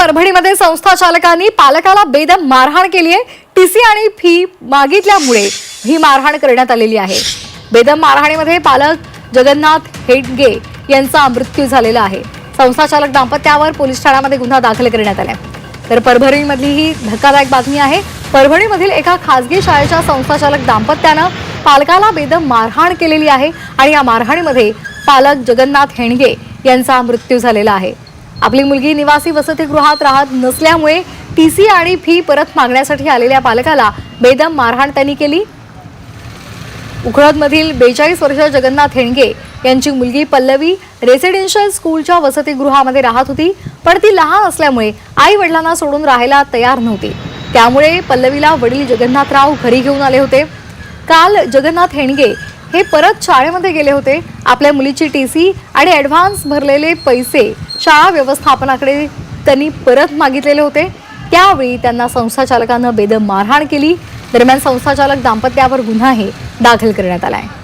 परभणीमध्ये संस्था चालकांनी पालकाला बेदम मारहाण केली आहे. टीसी आणि फी मागितल्यामुळे ही मारहाण करण्यात आलेली आहे. बेदम मारहाणीमध्ये पालक जगन्नाथ हेडगे यांचा मृत्यू झालेला आहे. संस्था चालक दाम्पत्यावर पोलीस ठाण्यामध्ये गुन्हा दाखल करण्यात आला तर परभणीमधली ही धक्कादायक बातमी आहे. परभणीमधील एका खासगी शाळेच्या संस्थाचालक दाम्पत्यानं पालकाला बेदम मारहाण केलेली आहे आणि या मारहाणीमध्ये पालक जगन्नाथ हेणगे यांचा मृत्यू झालेला आहे. आपली मुलगी निवासी वसतिगृहात राहत नसल्यामुळे टी सी आणि फी परत मागण्यासाठी आलेल्या पालकाला बेदम मारहाण त्यांनी केली. उखळदमधील बेचाळीस वर्ष जगन्नाथ हेणगे यांची मुलगी पल्लवी रेसिडेन्शियल स्कूलच्या वसतिगृहामध्ये राहत होती पण ती लहान असल्यामुळे आई वडिलांना सोडून राहायला तयार नव्हती. त्यामुळे पल्लवीला वडील जगन्नाथराव घरी घेऊन आले होते. काल जगन्नाथ हेणगे हे परत शाळेमध्ये गेले होते. आपल्या मुलीची टी सी आणि ॲडव्हान्स भरलेले पैसे शाळा व्यवस्थापनाकडे त्यांनी परत मागितलेले होते. त्यावेळी त्यांना संस्थाचालकानं बेदम मारहाण केली. दरम्यान संस्थाचालक दाम्पत्यावर गुन्हाही दाखल करण्यात आला आहे.